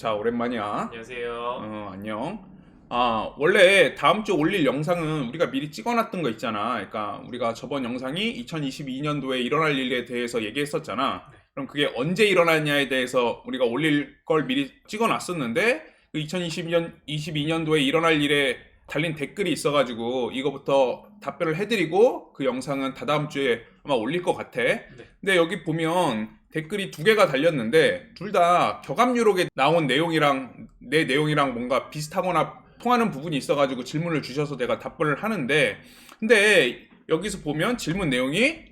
자, 오랜만이야. 안녕하세요. 어, 안녕. 아, 원래 다음 주 올릴 영상은 우리가 미리 찍어놨던 거 있잖아. 그러니까 우리가 저번 영상이 2022년도에 일어날 일에 대해서 얘기했었잖아. 그럼 그게 언제 일어났냐에 대해서 우리가 올릴 걸 미리 찍어놨었는데 그 2022년 22년도에 일어날 일에 달린 댓글이 있어가지고 이거부터 답변을 해드리고 그 영상은 다다음 주에 아마 올릴 것 같아. 근데 여기 보면 댓글이 두 개가 달렸는데 둘 다 격압유록에 나온 내용이랑 내 내용이랑 뭔가 비슷하거나 통하는 부분이 있어가지고 질문을 주셔서 내가 답변을 하는데 근데 여기서 보면 질문 내용이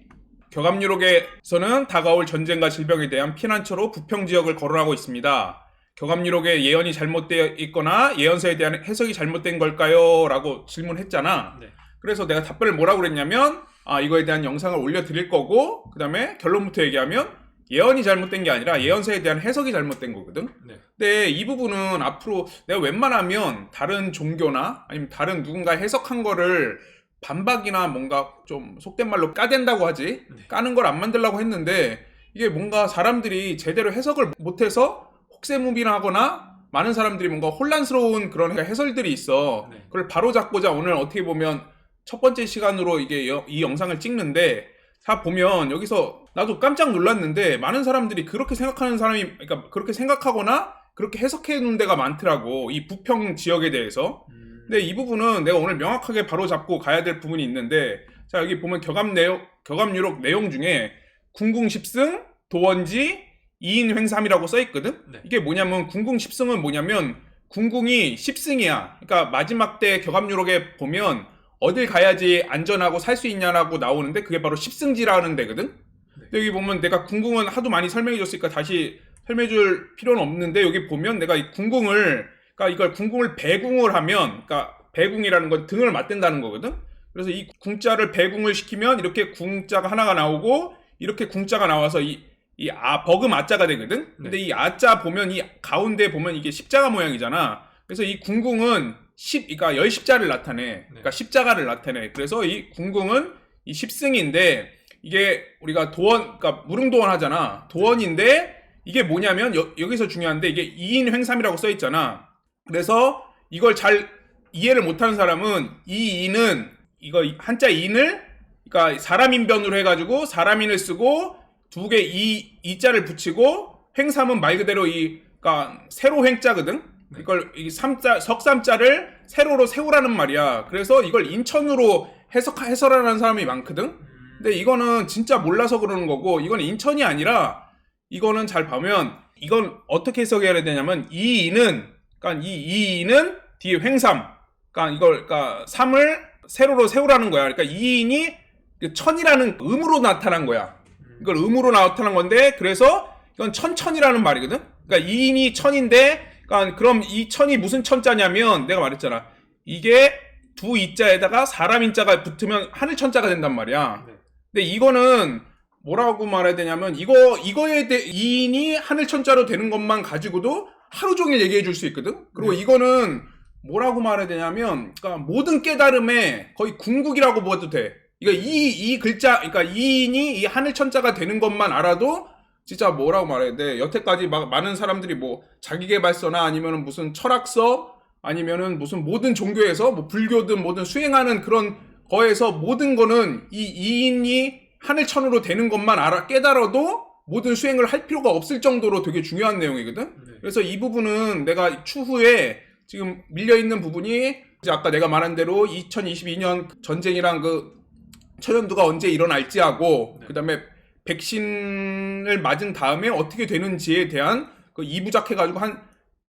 격압유록에서는 다가올 전쟁과 질병에 대한 피난처로 부평 지역을 거론하고 있습니다. 격압유록의 예언이 잘못되어 있거나 예언서에 대한 해석이 잘못된 걸까요? 라고 질문했잖아. 네. 그래서 내가 답변을 뭐라고 그랬냐면 아 이거에 대한 영상을 올려드릴 거고 그 다음에 결론부터 얘기하면 예언이 잘못된 게 아니라 예언서에 대한 해석이 잘못된 거거든. 네. 근데 이 부분은 앞으로 내가 웬만하면 다른 종교나 아니면 다른 누군가 해석한 거를 반박이나 뭔가 좀 속된 말로 까댄다고 하지 네. 까는 걸 안 만들려고 했는데 이게 뭔가 사람들이 제대로 해석을 못해서 혹세무빈하거나 많은 사람들이 뭔가 혼란스러운 그런 해설들이 있어 네. 그걸 바로 잡고자 오늘 어떻게 보면 첫 번째 시간으로 이게 여- 이 영상을 찍는데 다 보면 여기서 나도 깜짝 놀랐는데 많은 사람들이 그렇게 생각하는 사람이 그러니까 그렇게 생각하거나 그렇게 해석해 놓은 데가 많더라고 이 부평 지역에 대해서. 음, 근데 이 부분은 내가 오늘 명확하게 바로 잡고 가야 될 부분이 있는데 자 여기 보면 격압 내용 격압유록 내용 중에 궁궁 10승 도원지 2인 횡삼이라고 써 있거든? 네. 이게 뭐냐면 궁궁 10승은 뭐냐면 궁궁이 10승이야. 그러니까 마지막 때 격압유록에 보면 어딜 가야지 안전하고 살 수 있냐라고 나오는데 그게 바로 10승지라는 데거든 근데 여기 보면 내가 궁궁은 하도 많이 설명해 줬으니까 다시 설명해 줄 필요는 없는데 여기 보면 내가 이 궁궁을 그러니까 이걸 궁궁을 배궁을 하면 그러니까 배궁이라는 건 등을 맞댄다는 거거든. 그래서 이 궁자를 배궁을 시키면 이렇게 궁자가 하나가 나오고 이렇게 궁자가 나와서 이 이 아 버금 아자가 되거든. 근데 이 아자 보면 이 가운데 보면 이게 십자가 모양이잖아. 그래서 이 궁궁은 십 그러니까 열 십자를 나타내. 그러니까 십자가를 나타내. 그래서 이 궁궁은 이 십승인데 이게 우리가 도원 그러니까 무릉도원 하잖아. 도원인데 이게 뭐냐면 여, 여기서 중요한데 이게 2인 횡삼이라고 써 있잖아. 그래서 이걸 잘 이해를 못하는 사람은 이 인은 이거 한자 인을 그러니까 사람인변으로 해가지고 사람인을 쓰고 두 개 이 이자를 붙이고 횡삼은 말 그대로 이 그러니까 세로 횡자거든. 이걸 이 삼자 석삼자를 세로로 세우라는 말이야. 그래서 이걸 인천으로 해석 해설하는 사람이 많거든. 음, 근데 이거는 진짜 몰라서 그러는 거고 이건 인천이 아니라 이거는 잘 보면 이건 어떻게 해석해야 되냐면 이 이는 그러니까 이 이는 뒤에 횡삼 그러니까 이걸 그러니까 3을 세로로 세우라는 거야. 그러니까 이 인이 그 천이라는 음으로 나타난 거야. 음, 이걸 음으로 나타난 건데 그래서 이건 천천이라는 말이거든. 그러니까 이 인이 천인데 그러니까 그럼 이 천이 무슨 천자냐면 내가 말했잖아. 이게 두 이자에다가 사람 인자가 붙으면 하늘 천자가 된단 말이야. 네. 근데 이거는 뭐라고 말해야 되냐면 이거 이거에 대해 이인이 하늘 천자로 되는 것만 가지고도 하루 종일 얘기해 줄 수 있거든. 그리고 네. 이거는 뭐라고 말해야 되냐면 그러니까 모든 깨달음에 거의 궁극이라고 보아도 돼. 이거 이이 글자 그러니까 이인이 이 하늘 천자가 되는 것만 알아도 진짜 뭐라고 말해야 돼. 여태까지 막 많은 사람들이 뭐 자기계발서나 아니면은 무슨 철학서 아니면은 무슨 모든 종교에서 뭐 불교든 뭐든 수행하는 그런 거에서 모든 거는 이 이인이 하늘천으로 되는 것만 알아 깨달아도 모든 수행을 할 필요가 없을 정도로 되게 중요한 내용이거든. 네. 그래서 이 부분은 내가 추후에 지금 밀려 있는 부분이 이제 아까 내가 말한 대로 2022년 전쟁이랑 그 천연두가 언제 일어날지 하고 네. 그다음에 백신을 맞은 다음에 어떻게 되는지에 대한 그 2부작 해가지고 한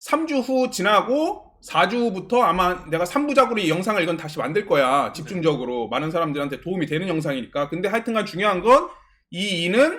3주 후 지나고 4주부터 아마 내가 3부작으로 이 영상을 이건 다시 만들 거야. 집중적으로. 많은 사람들한테 도움이 되는 영상이니까. 근데 하여튼간 중요한 건 이 이는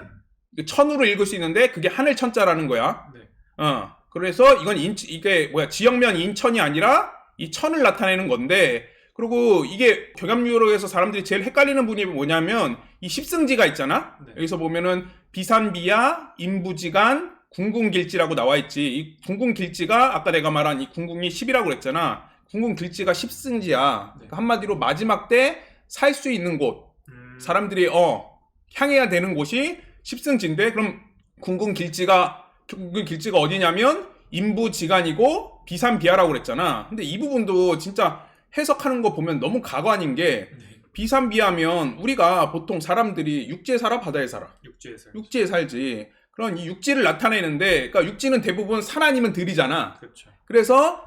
천으로 읽을 수 있는데 그게 하늘 천자라는 거야. 네. 어. 그래서 이건 인, 이게 뭐야, 지역면 인천이 아니라 이 천을 나타내는 건데, 그리고 이게 격압유로에서 사람들이 제일 헷갈리는 분이 뭐냐면, 이 십승지가 있잖아? 네. 여기서 보면은 비산비야, 임부지간, 궁궁길지라고 나와 있지. 이 궁궁길지가 아까 내가 말한 이 궁궁이 10이라고 그랬잖아. 궁궁길지가 십승지야. 네. 한마디로 마지막 때 살 수 있는 곳. 음, 사람들이 어 향해야 되는 곳이 십승지인데 그럼 궁궁 길지가 궁궁 길지가 어디냐면 인부지간이고 비산비하라고 그랬잖아. 근데 이 부분도 진짜 해석하는 거 보면 너무 가관인 게 네. 비산비하면 우리가 보통 사람들이 육지에 살아 바다에 살아. 육지에서. 육지에 살지. 그런 이 육지를 나타내는데 그러니까 육지는 대부분 산 아니면 들이잖아. 그렇죠. 그래서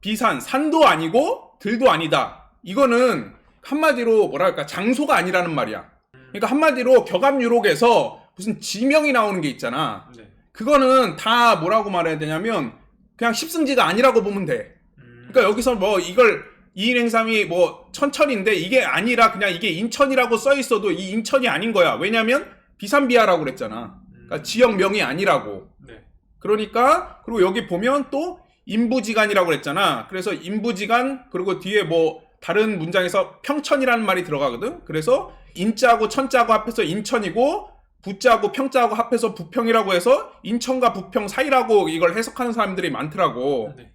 비산 산도 아니고 들도 아니다. 이거는 한마디로 뭐랄까 장소가 아니라는 말이야. 그러니까 한마디로 격압유록에서 무슨 지명이 나오는 게 있잖아. 네. 그거는 다 뭐라고 말해야 되냐면 그냥 십승지가 아니라고 보면 돼. 음. 그러니까 여기서 뭐 이걸 이인행삼이 뭐 천천인데 이게 아니라 그냥 이게 인천이라고 써 있어도 이 인천이 아닌 거야. 왜냐면 비산비하라고 그랬잖아. 그러니까 지역명이 아니라고. 네. 그러니까 그리고 여기 보면 또 인부지간이라고 그랬잖아. 그래서 인부지간 그리고 뒤에 뭐 다른 문장에서 평천이라는 말이 들어가거든. 그래서 인자하고 천자하고 합해서 인천이고 부자하고 평자하고 합해서 부평이라고 해서 인천과 부평 사이라고 이걸 해석하는 사람들이 많더라고. 네.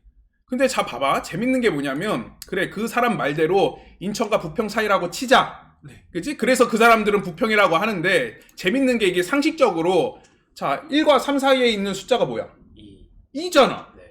근데 자 봐봐 재밌는 게 뭐냐면 그래 그 사람 말대로 인천과 부평 사이라고 치자. 네. 그지? 그래서 그 사람들은 부평이라고 하는데 재밌는 게 이게 상식적으로 자 1과 3 사이에 있는 숫자가 뭐야? 이. 2잖아. 네.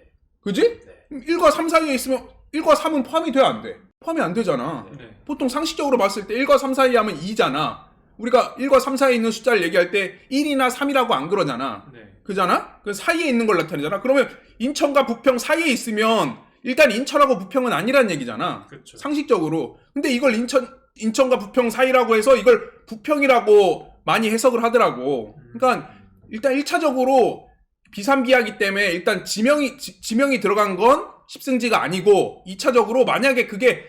그지? 네. 1과 3 사이에 있으면 1과 3은 포함이 돼야 안 돼? 포함이 안 되잖아. 네. 보통 상식적으로 봤을 때 1과 3 사이에 하면 2잖아. 우리가 1과 3 사이에 있는 숫자를 얘기할 때 1이나 3이라고 안 그러잖아. 네. 그잖아? 그 사이에 있는 걸 나타내잖아. 그러면 인천과 부평 사이에 있으면 일단 인천하고 부평은 아니란 얘기잖아. 그렇죠. 상식적으로. 근데 이걸 인천 인천과 부평 사이라고 해서 이걸 부평이라고 많이 해석을 하더라고. 그러니까 일단 1차적으로 비산비하기 때문에 일단 지명이 지, 지명이 들어간 건 십승지가 아니고 2차적으로 만약에 그게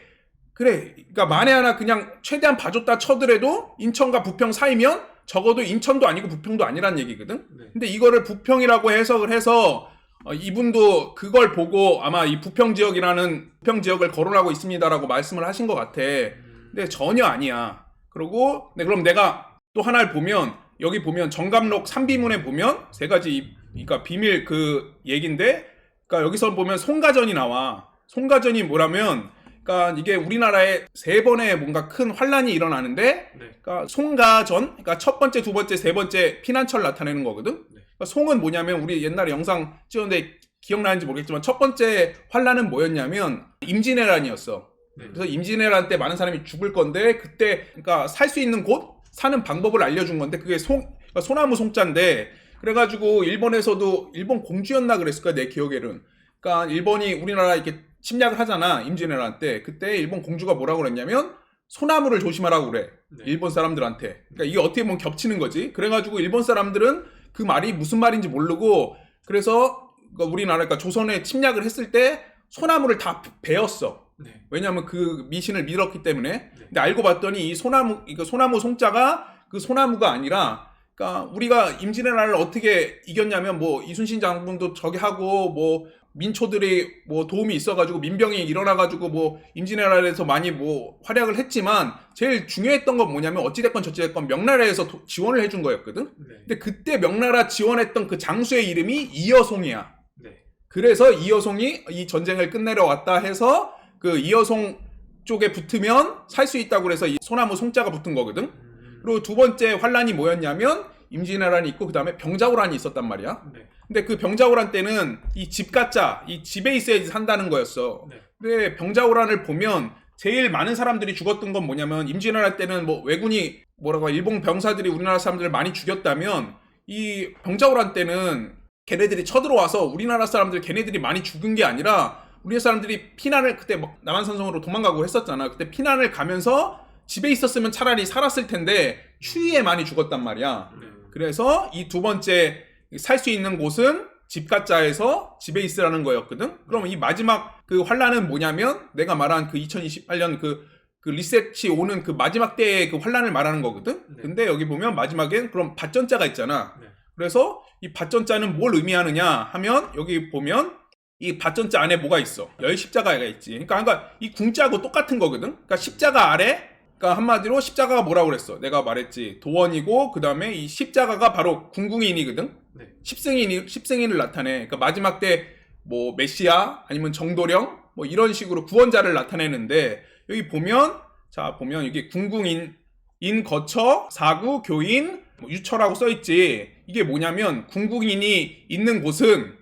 그래 그러니까 만에 하나 그냥 최대한 봐줬다 쳐더라도 인천과 부평 사이면 적어도 인천도 아니고 부평도 아니란 얘기거든. 네. 근데 이거를 부평이라고 해석을 해서 어, 이분도 그걸 보고 아마 이 부평 지역이라는 부평 지역을 거론하고 있습니다라고 말씀을 하신 것 같아. 음. 근데 전혀 아니야. 그리고 네, 그럼 내가 또 하나를 보면 여기 보면 정감록 3비문에 보면 세 가지 이- 그러니까 비밀 그 얘긴데 그러니까 여기서 보면 송가전이 나와. 송가전이 뭐라면 그러니까 이게 우리나라에 세 번의 뭔가 큰 환란이 일어나는데 네. 그러니까 송가전 그러니까 첫 번째, 두 번째, 세 번째 피난처를 나타내는 거거든. 네. 그러니까 송은 뭐냐면 우리 옛날에 영상 찍었는데 기억나는지 모르겠지만 첫 번째 환란은 뭐였냐면 임진왜란이었어. 네. 그래서 임진왜란 때 많은 사람이 죽을 건데 그때 그러니까 살 수 있는 곳 사는 방법을 알려준 건데 그게 송 그러니까 소나무 송자인데 그래가지고 일본에서도 일본 공주였나 그랬을 거야 내 기억에는 그러니까 일본이 우리나라 이렇게 침략을 하잖아 임진왜란 때 그때 일본 공주가 뭐라고 그랬냐면 소나무를 조심하라고 그래 네. 일본 사람들한테 그러니까 이게 어떻게 보면 겹치는 거지 그래가지고 일본 사람들은 그 말이 무슨 말인지 모르고 그래서 그러니까 우리나라 그러니까 조선에 침략을 했을 때 소나무를 다 베었어 네. 왜냐하면 그 미신을 믿었기 때문에. 근데 알고 봤더니 이 소나무, 이거 소나무 송자가 그 소나무가 아니라, 그러니까 우리가 임진왜란을 어떻게 이겼냐면 뭐 이순신 장군도 저기 하고 뭐 민초들이 뭐 도움이 있어가지고 민병이 일어나가지고 뭐 임진왜란에서 많이 뭐 활약을 했지만 제일 중요했던 건 뭐냐면 어찌됐건 저찌됐건 명나라에서 도- 지원을 해준 거였거든. 네. 근데 그때 명나라 지원했던 그 장수의 이름이 이여송이야. 네. 그래서 이여송이 이 전쟁을 끝내러 왔다 해서 그 이여송 쪽에 붙으면 살 수 있다고 그래서 이 소나무 송자가 붙은 거거든. 음. 그리고 두 번째 환란이 뭐였냐면 임진왜란이 있고 그 다음에 병자호란이 있었단 말이야. 네. 근데 그 병자호란 때는 이 집 가짜 이 집에 있어야지 산다는 거였어. 네. 근데 병자호란을 보면 제일 많은 사람들이 죽었던 건 뭐냐면 임진왜란 때는 뭐 왜군이 뭐라고 일본 병사들이 우리나라 사람들을 많이 죽였다면 이 병자호란 때는 걔네들이 쳐들어와서 우리나라 사람들 걔네들이 많이 죽은 게 아니라 우리 사람들이 피난을 그때 막 남한산성으로 도망가고 했었잖아. 그때 피난을 가면서 집에 있었으면 차라리 살았을 텐데 추위에 많이 죽었단 말이야. 네. 그래서 이 두 번째 살 수 있는 곳은 집가짜에서 집에 있으라는 거였거든. 그럼 이 마지막 그 환란은 뭐냐면 내가 말한 그 2028년 그, 그 리셋이 오는 그 마지막 때의 그 환란을 말하는 거거든. 네. 근데 여기 보면 마지막엔 그럼 밭전자가 있잖아. 네. 그래서 이 밭전자는 뭘 의미하느냐 하면 여기 보면 이 밭전자 안에 뭐가 있어? 열 십자가가 있지. 그러니까, 그러니까 이 궁자하고 똑같은 거거든. 그러니까 십자가 아래 그러니까 한마디로 십자가가 뭐라고 그랬어? 내가 말했지. 도원이고 그다음에 이 십자가가 바로 궁궁인이거든. 네. 십승인이 십승인을 나타내. 그러니까 마지막 때 뭐 메시아 아니면 정도령 뭐 이런 식으로 구원자를 나타내는데 여기 보면 자 보면 여기 궁궁인 인 거처 사구 교인 뭐 유처라고 써 있지. 이게 뭐냐면 궁궁인이 있는 곳은 그러니까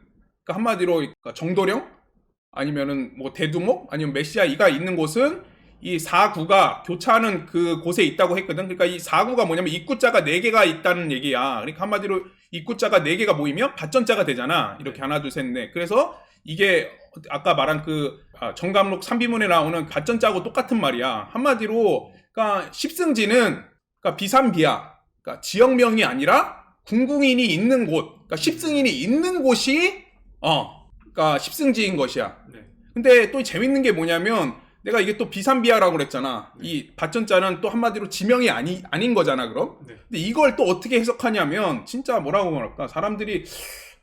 한마디로 그러니까 정도령 아니면은 뭐 대두목 아니면 메시아 이가 있는 곳은 이 4구가 교차하는 그 곳에 있다고 했거든. 그러니까 이 4구가 뭐냐면 입구자가 4개가 있다는 얘기야. 그러니까 한마디로 입구자가 4개가 모이면 받전자가 되잖아. 이렇게 하나 둘 셋 넷. 그래서 이게 아까 말한 그 아, 정감록 3비문에 나오는 받전자하고 똑같은 말이야. 한마디로 그러니까 십승지는 그러니까 비산비야. 그러니까 지역명이 아니라 궁궁인이 있는 곳. 그러니까 십승인이 있는 곳이 어 그러니까 십승지인 것이야. 네. 근데 또 재밌는 게 뭐냐면 내가 이게 또 비산비아라고 그랬잖아. 이 받전자는 또 한마디로 지명이 아니 아닌 거잖아, 그럼. 네. 근데 이걸 또 어떻게 해석하냐면 진짜 뭐라고 말할까? 사람들이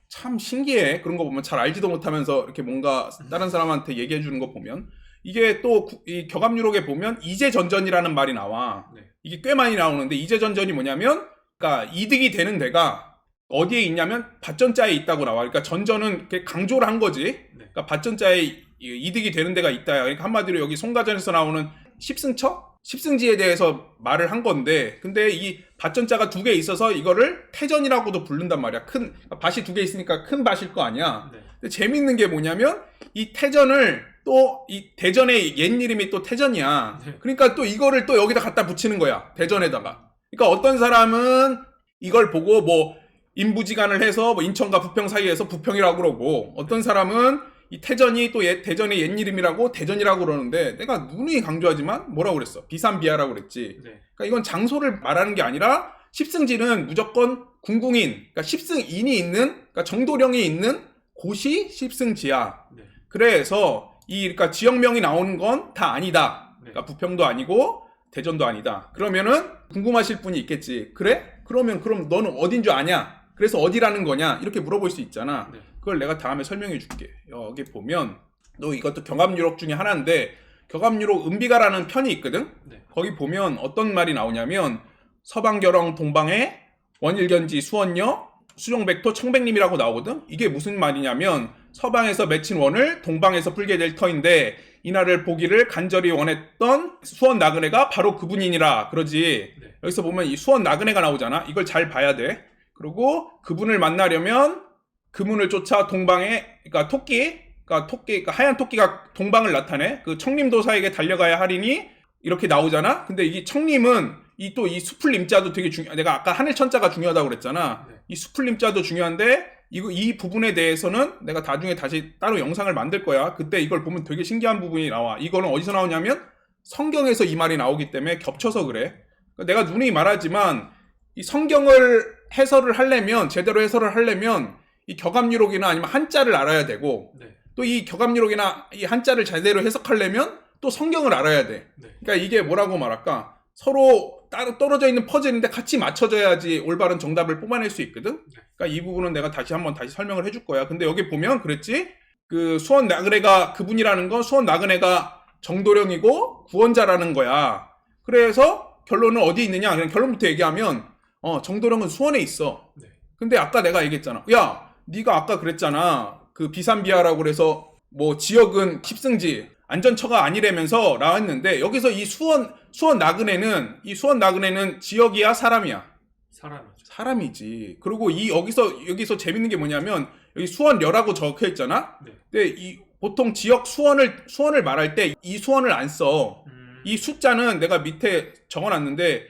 참 신기해. 그런 거 보면 잘 알지도 못하면서 이렇게 뭔가 다른 사람한테 얘기해 주는 거 보면 이게 또 이 격압유록에 보면 이제전전이라는 말이 나와. 네. 이게 꽤 많이 나오는데 이제전전이 뭐냐면 그러니까 이득이 되는 데가 어디에 있냐면 받전자에 있다고 나와. 그러니까 전전은 강조를 한 거지. 네. 그러니까 받전자에 이- 이득이 되는 데가 있다. 그러니까 한마디로 여기 송가전에서 나오는 십승처? 십승지에 대해서 말을 한 건데, 근데 이 받전자가 두 개 있어서 이거를 태전이라고도 부른단 말이야. 큰 그러니까 밭이 두 개 있으니까 큰 밭일 거 아니야. 네. 근데 재밌는 게 뭐냐면 이 태전을 또 이 대전의 옛 이름이 또 태전이야. 네. 그러니까 또 이거를 또 여기다 갖다 붙이는 거야. 대전에다가. 그러니까 어떤 사람은 이걸 보고 뭐 인부지간을 해서 뭐 인천과 부평 사이에서 부평이라고 그러고 어떤 사람은 이 태전이 또 옛, 대전의 옛 이름이라고 대전이라고 그러는데 내가 누누이 강조하지만 뭐라고 그랬어? 비산비하라고 그랬지. 네. 그러니까 이건 장소를 말하는 게 아니라 십승지는 무조건 궁궁인, 그러니까 십승인이 있는, 그러니까 정도령이 있는 곳이 십승지야. 네. 그래서 이 그러니까 지역명이 나오는 건 다 아니다. 네. 그러니까 부평도 아니고 대전도 아니다. 그러면은 궁금하실 분이 있겠지. 그래? 그러면 그럼 너는 어딘 줄 아냐? 그래서 어디라는 거냐? 이렇게 물어볼 수 있잖아. 네. 그걸 내가 다음에 설명해 줄게. 여기 보면 너 이것도 경합유록 중에 하나인데 경합유록 은비가라는 편이 있거든. 네. 거기 보면 어떤 말이 나오냐면 서방결ong 동방의 원일견지 수원여 수종백토 청백님이라고 나오거든. 이게 무슨 말이냐면 서방에서 맺힌 원을 동방에서 풀게 될 터인데 이날을 보기를 간절히 원했던 수원 나그네가 바로 그분이니라 그러지. 네. 여기서 보면 이 수원 나그네가 나오잖아. 이걸 잘 봐야 돼. 그리고 그분을 만나려면 그분을 쫓아 동방에 그러니까 토끼, 그러니까 토끼, 그러니까 하얀 토끼가 동방을 나타내. 그 청림도사에게 달려가야 하리니 이렇게 나오잖아. 근데 이 청림은 이또이 수풀림자도 되게 중요. 내가 아까 하늘 천자가 중요하다고 그랬잖아. 네. 이 수풀림자도 중요한데 이거 이 부분에 대해서는 내가 나중에 다시 따로 영상을 만들 거야. 그때 이걸 보면 되게 신기한 부분이 나와. 이거는 어디서 나오냐면 성경에서 이 말이 나오기 때문에 겹쳐서 그래. 그러니까 내가 누누이 말하지만 이 성경을 해설을 하려면 제대로 해설을 하려면 이 격압유록이나 아니면 한자를 알아야 되고 네. 또 이 격압유록이나 이 한자를 제대로 해석하려면 또 성경을 알아야 돼. 네. 그러니까 이게 뭐라고 말할까? 서로 따로 떨어져 있는 퍼즐인데 같이 맞춰져야지 올바른 정답을 뽑아낼 수 있거든. 그러니까 이 부분은 내가 다시 한번 다시 설명을 해줄 거야. 근데 여기 보면 그랬지? 그 수원 나그네가 그분이라는 건 수원 나그네가 정도령이고 구원자라는 거야. 그래서 결론은 어디 있느냐? 그냥 결론부터 얘기하면 어 정도령은 수원에 있어. 네. 근데 아까 내가 얘기했잖아. 야, 네가 아까 그랬잖아. 그 비산비아라고 그래서 뭐 지역은 십승지 안전처가 아니라면서 나왔는데 여기서 이 수원 수원 나그네는 이 수원 나그네는 지역이야 사람이야 사람이죠. 사람이지. 그리고 이 여기서 여기서 재밌는 게 뭐냐면 여기 수원여라고 적혀 있잖아. 네. 근데 이 보통 지역 수원을 수원을 말할 때 이 수원을 안 써. 음, 이 숫자는 내가 밑에 적어놨는데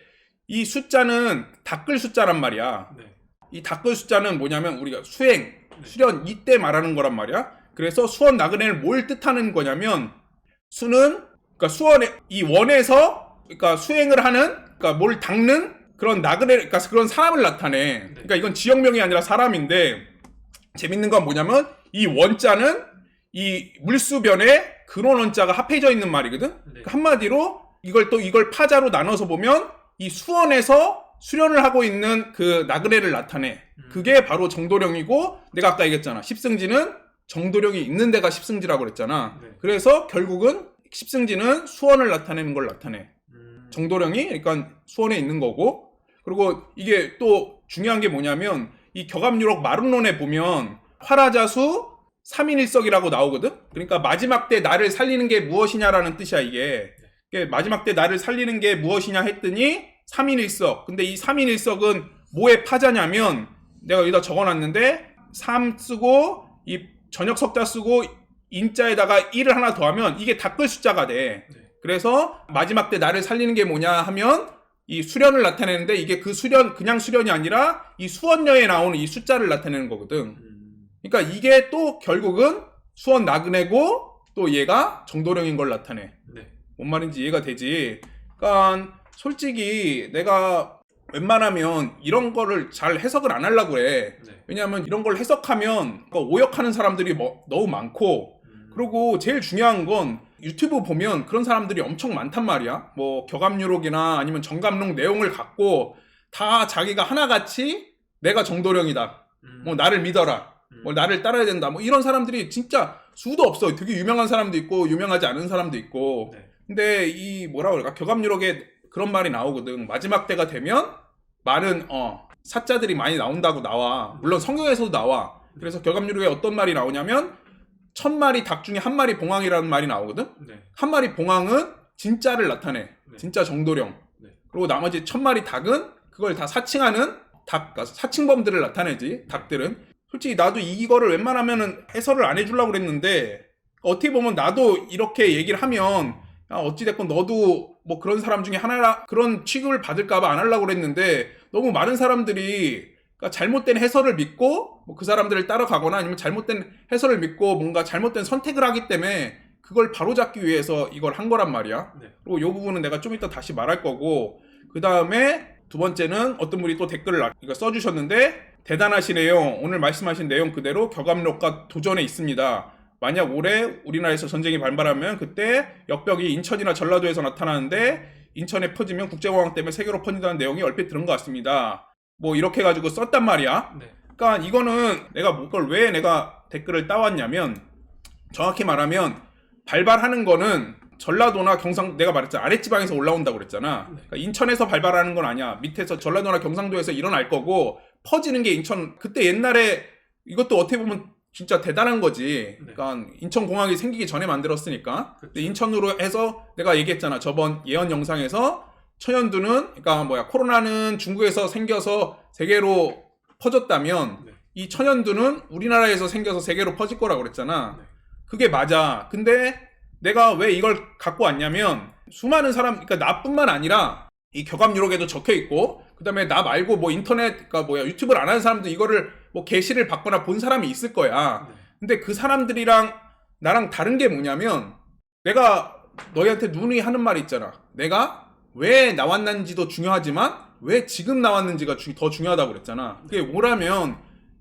이 숫자는 닦을 숫자란 말이야. 네. 이 닦을 숫자는 뭐냐면 우리가 수행, 네. 수련 이때 말하는 거란 말이야. 그래서 수원 나그네를 뭘 뜻하는 거냐면 수는 그러니까 수원의 이 원에서 그러니까 수행을 하는 그러니까 뭘 닦는 그런 나그네 그러니까 그런 사람을 나타내. 그러니까 이건 지역명이 아니라 사람인데 재밌는 건 뭐냐면 이 원자는 이 물수변에 근원 원자가 합해져 있는 말이거든. 네. 그러니까 한마디로 이걸 또 이걸 파자로 나눠서 보면 이 수원에서 수련을 하고 있는 그 나그네를 나타내. 음, 그게 바로 정도령이고 내가 아까 얘기했잖아. 십승지는 정도령이 있는 데가 십승지라고 그랬잖아. 네. 그래서 결국은 십승지는 수원을 나타내는 걸 나타내. 음, 정도령이 그러니까 수원에 있는 거고 그리고 이게 또 중요한 게 뭐냐면 이 격압유록 마름론에 보면 화라자수 3인1석이라고 나오거든. 그러니까 마지막 때 나를 살리는 게 무엇이냐라는 뜻이야 이게. 이게 마지막 때 나를 살리는 게 무엇이냐 했더니 3인1석. 근데 이 3인1석은 뭐의 파자냐면 내가 여기다 적어놨는데 3 쓰고 이 전역 석자 쓰고 인자에다가 1을 하나 더하면 이게 닦을 숫자가 돼. 네. 그래서 마지막 때 나를 살리는 게 뭐냐 하면 이 수련을 나타내는데 이게 그 수련 그냥 수련이 아니라 이 수원녀에 나오는 이 숫자를 나타내는 거거든. 음, 그러니까 이게 또 결국은 수원 나그네고 또 얘가 정도령인 걸 나타내. 네. 뭔 말인지 이해가 되지. 그러니까 솔직히 내가 웬만하면 이런 거를 잘 해석을 안 하려고 그래. 네. 왜냐하면 이런 걸 해석하면 그러니까 오역하는 사람들이 뭐- 너무 많고 음, 그리고 제일 중요한 건 유튜브 보면 그런 사람들이 엄청 많단 말이야. 뭐 격압유록이나 아니면 정감록 내용을 갖고 다 자기가 하나같이 내가 정도령이다. 음, 뭐 나를 믿어라. 음, 뭐 나를 따라야 된다. 뭐 이런 사람들이 진짜 수도 없어. 되게 유명한 사람도 있고 유명하지 않은 사람도 있고. 네. 근데 이 뭐라 그럴까 격압유록에 그런 말이 나오거든. 마지막 때가 되면 많은 어 사자들이 많이 나온다고 나와. 물론 성경에서도 나와. 그래서 격압유록에 어떤 말이 나오냐면 천 마리 닭 중에 한 마리 봉황이라는 말이 나오거든. 네. 한 마리 봉황은 진짜를 나타내. 네. 진짜 정도령. 네. 그리고 나머지 천 마리 닭은 그걸 다 사칭하는 닭, 그러니까 사칭범들을 나타내지. 닭들은. 솔직히 나도 이거를 웬만하면은 해설을 안 해주려고 그랬는데 어떻게 보면 나도 이렇게 얘기를 하면 야, 어찌됐건 너도 뭐 그런 사람 중에 하나라 그런 취급을 받을까봐 안 하려고 그랬는데 너무 많은 사람들이 그러니까 잘못된 해설을 믿고 뭐 그 사람들을 따라가거나 아니면 잘못된 해설을 믿고 뭔가 잘못된 선택을 하기 때문에 그걸 바로잡기 위해서 이걸 한 거란 말이야. 네. 그리고 이 부분은 내가 좀 이따 다시 말할 거고 그 다음에 두 번째는 어떤 분이 또 댓글을 나- 이거 써주셨는데 대단하시네요. 오늘 말씀하신 내용 그대로 격압력과 도전에 있습니다. 만약 올해 우리나라에서 전쟁이 발발하면 그때 역벽이 인천이나 전라도에서 나타나는데 인천에 퍼지면 국제공항 때문에 세계로 퍼진다는 내용이 얼핏 들은 것 같습니다. 뭐 이렇게 해가지고 썼단 말이야. 네. 그러니까 이거는 내가 그걸 왜 내가 댓글을 따왔냐면 정확히 말하면 발발하는 거는 전라도나 경상 내가 말했잖아 아랫지방에서 올라온다고 그랬잖아 네. 그러니까 인천에서 발발하는 건 아니야 밑에서 전라도나 경상도에서 일어날 거고 퍼지는 게 인천 그때 옛날에 이것도 어떻게 보면 진짜 대단한 거지 그러니까 인천공항이 생기기 전에 만들었으니까 근데 인천으로 해서 내가 얘기했잖아 저번 예언 영상에서 천연두는 그러니까 뭐야 코로나는 중국에서 생겨서 세계로 퍼졌다면 네. 이 천연두는 우리나라에서 생겨서 세계로 퍼질 거라고 그랬잖아. 네. 그게 맞아. 근데 내가 왜 이걸 갖고 왔냐면 수많은 사람, 그러니까 나뿐만 아니라 이 격압 유록에도 적혀 있고 그 다음에 나 말고 뭐 인터넷, 그러니까 뭐야 유튜브를 안 하는 사람도 이거를 뭐 게시를 받거나 본 사람이 있을 거야. 네. 근데 그 사람들이랑 나랑 다른 게 뭐냐면 내가 너희한테 누누이 하는 말이 있잖아. 내가 왜 나왔는지도 중요하지만 왜 지금 나왔는지가 주- 더 중요하다고 그랬잖아. 그게 뭐라면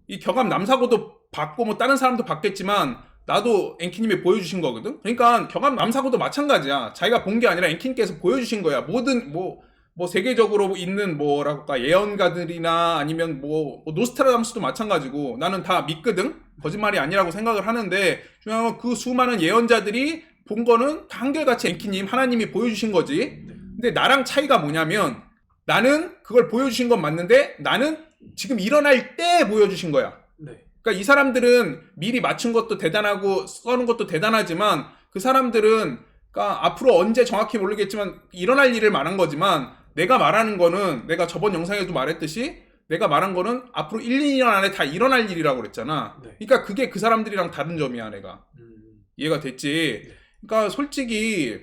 이 격암 남사고도 받고 뭐 다른 사람도 받겠지만 나도 앵키님이 보여주신 거거든. 그러니까 격암 남사고도 마찬가지야. 자기가 본 게 아니라 앵키님께서 보여주신 거야. 모든 뭐 뭐 세계적으로 있는 뭐라고 할까 예언가들이나 아니면 뭐, 뭐 노스트라다무스도 마찬가지고 나는 다 믿거든. 거짓말이 아니라고 생각을 하는데 중요한 건 그 수많은 예언자들이 본 거는 다 한결같이 앵키님 하나님이 보여주신 거지. 네. 근데 나랑 차이가 뭐냐면 나는 그걸 보여주신 건 맞는데 나는 지금 일어날 때 보여주신 거야. 네. 그러니까 이 사람들은 미리 맞춘 것도 대단하고 써는 것도 대단하지만 그 사람들은 그러니까 앞으로 언제 정확히 모르겠지만 일어날 일을 말한 거지만 내가 말하는 거는 내가 저번 영상에도 말했듯이 내가 말한 거는 앞으로 1, 2년 안에 다 일어날 일이라고 그랬잖아. 네. 그러니까 그게 그 사람들이랑 다른 점이야, 내가. 음, 이해가 됐지? 네. 그러니까 솔직히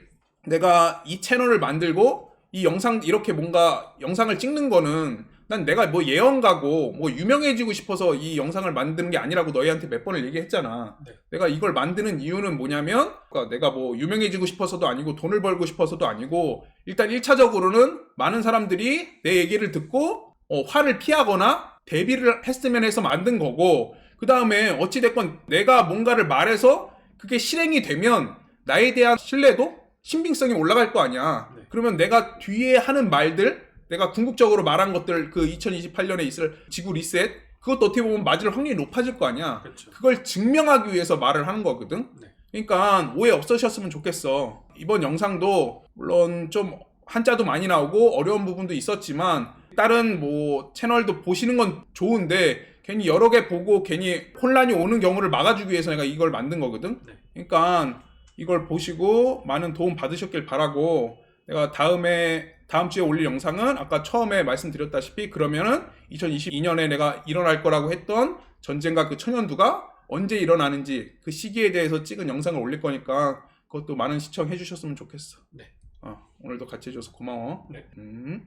내가 이 채널을 만들고 이 영상 이렇게 뭔가 영상을 찍는 거는 난 내가 뭐 예언가고 뭐 유명해지고 싶어서 이 영상을 만드는 게 아니라고 너희한테 몇 번을 얘기했잖아. 네. 내가 이걸 만드는 이유는 뭐냐면 그러니까 내가 뭐 유명해지고 싶어서도 아니고 돈을 벌고 싶어서도 아니고 일단 1차적으로는 많은 사람들이 내 얘기를 듣고 어, 화를 피하거나 대비를 했으면 해서 만든 거고 그 다음에 어찌됐건 내가 뭔가를 말해서 그게 실행이 되면 나에 대한 신뢰도 신빙성이 올라갈 거 아니야. 네. 그러면 내가 뒤에 하는 말들 내가 궁극적으로 말한 것들 그 2028년에 있을 지구 리셋 그것도 어떻게 보면 맞을 확률이 높아질 거 아니야. 그렇죠. 그걸 증명하기 위해서 말을 하는 거거든. 네. 그러니까 오해 없으셨으면 좋겠어. 이번 영상도 물론 좀 한자도 많이 나오고 어려운 부분도 있었지만 다른 뭐 채널도 보시는 건 좋은데 괜히 여러 개 보고 괜히 혼란이 오는 경우를 막아주기 위해서 내가 이걸 만든 거거든. 네. 그러니까 이걸 보시고 많은 도움 받으셨길 바라고 내가 다음에 다음 주에 올릴 영상은 아까 처음에 말씀드렸다시피 그러면은 2022년에 내가 일어날 거라고 했던 전쟁과 그 천연두가 언제 일어나는지 그 시기에 대해서 찍은 영상을 올릴 거니까 그것도 많은 시청해 주셨으면 좋겠어. 네. 어, 오늘도 같이 해줘서 고마워. 네. 음.